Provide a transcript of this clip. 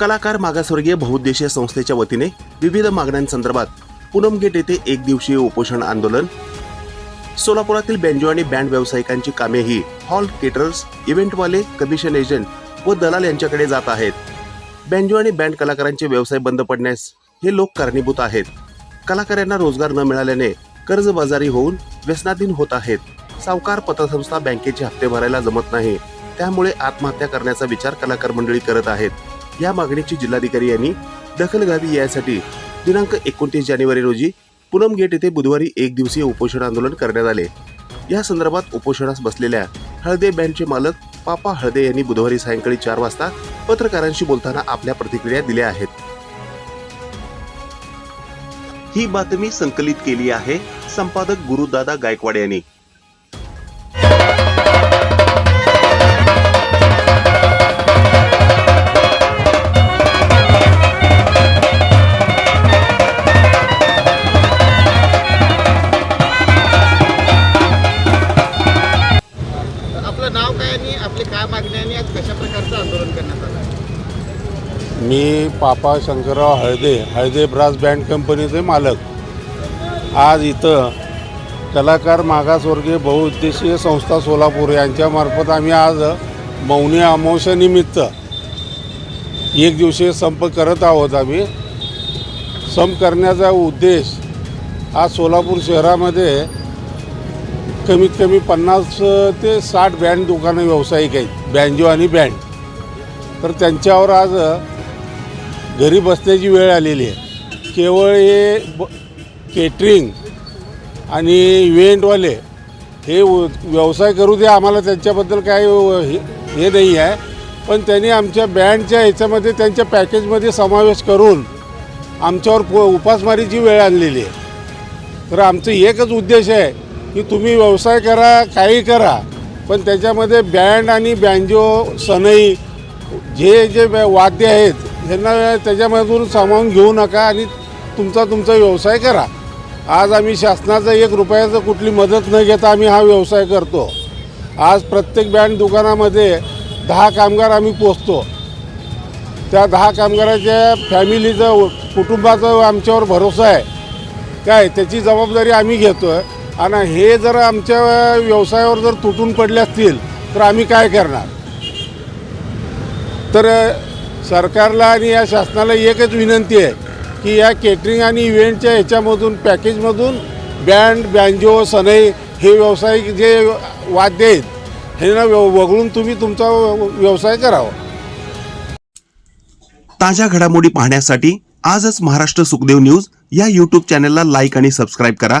कलाकार मागासवर्गीय बहुउद्देशीय संस्थेच्या वतीने विविध मागण्यांसंदर्भात पूनम गेट येथे एक दिवसीय उपोषण आंदोलन. सोलापुरातील बँजो आणि बँड व्यावसायिकांची कामे ही हॉल केटरर्स इव्हेंटवाले कमिशन एजंट व दलाल यांच्याकडे जात आहेत. बँजो आणि बँड कलाकारांचे व्यवसाय बंद पडण्यास हे लोक कारणीभूत आहेत. कलाकारांना रोजगार न मिळाल्याने कर्जबाजारी होऊन व्यसनाधीन होत आहेत. सावकार पतसंस्था बँकेचे हप्ते भरायला जमत नाही. त्यामुळे आत्महत्या करण्याचा विचार कलाकार मंडळी करत आहेत. या मागणीची जिल्हाधिकारी यांनी दखल घ्यावी यासाठी दिनांक एकोणतीस जानेवारी रोजी पूनम गेट येथे बुधवारी एक दिवसीय उपोषण आंदोलन करण्यात आले. या संदर्भात उपोषणास बसलेल्या हळदे बँडचे मालक पापा हळदे यांनी बुधवारी सायंकाळी चार वाजता पत्रकारांशी बोलताना आपल्या प्रतिक्रिया दिल्या आहेत. ही बातमी संकलित केली आहे संपादक गुरुदादा गायकवाड यांनी. आणि आज कशा प्रकारचं आंदोलन करण्यात आलं? मी पापा शंकरराव हळदे हळदे ब्रास बँड कंपनीचे मालक. आज इथं कलाकार मागासवर्गीय बहुउद्देशीय संस्था सोलापूर यांच्यामार्फत आम्ही आज मौनी अमावस्यानिमित्त एक दिवसीय संप करत आहोत आम्ही. संप करण्याचा उद्देश आज सोलापूर शहरामध्ये कमीत कमी पन्नास ते साठ बँड दुकानं व्यावसायिक आहेत. बँजो आणि बँड तर त्यांच्यावर आज घरी बसण्याची वेळ आलेली आहे. केवळ हे ब केटरिंग आणि इव्हेंटवाले हे व्यवसाय करू दे आम्हाला त्यांच्याबद्दल काय हे हे नाही आहे. पण त्यांनी आमच्या बँडच्या ह्याच्यामध्ये त्यांच्या पॅकेजमध्ये समावेश करून आमच्यावर प उपासमारीची वेळ आणलेली आहे. तर आमचं एकच उद्देश आहे की तुम्ही व्यवसाय करा काही करा. पण त्याच्यामध्ये बँड आणि बँजो सनई जे जे ब- वाद्य आहेत ह्यांना त्याच्यामधून सामावून घेऊ नका आणि तुमचा तुमचा व्यवसाय करा. आज आम्ही शासनाचा एक रुपयाचं कुठली मदत न घेता आम्ही हा व्यवसाय करतो. आज प्रत्येक बँड दुकानामध्ये दहा कामगार आम्ही पोचतो. त्या दहा कामगाराच्या फॅमिलीचं कुटुंबाचा आमच्यावर भरोसा आहे. काय? त्याची जबाबदारी आम्ही घेतो आहे आणि हे जर आमच्या व्यवसायावर जर तुटून पडले असतील तर आम्ही काय करणार? तर सरकारला आणि या शासनाला एकच विनंती आहे की या केटरिंग आणि इव्हेंटच्या ह्याच्यामधून पॅकेजमधून बँड बँजो सनई हे व्यावसायिक जे वाद्य आहेत हे वगळून तुम्ही तुमचा व्यवसाय करावा. ताज्या घडामोडी पाहण्यासाठी आजच महाराष्ट्र सुखदेव न्यूज या यूट्यूब चॅनलला लाईक आणि सबस्क्राईब करा.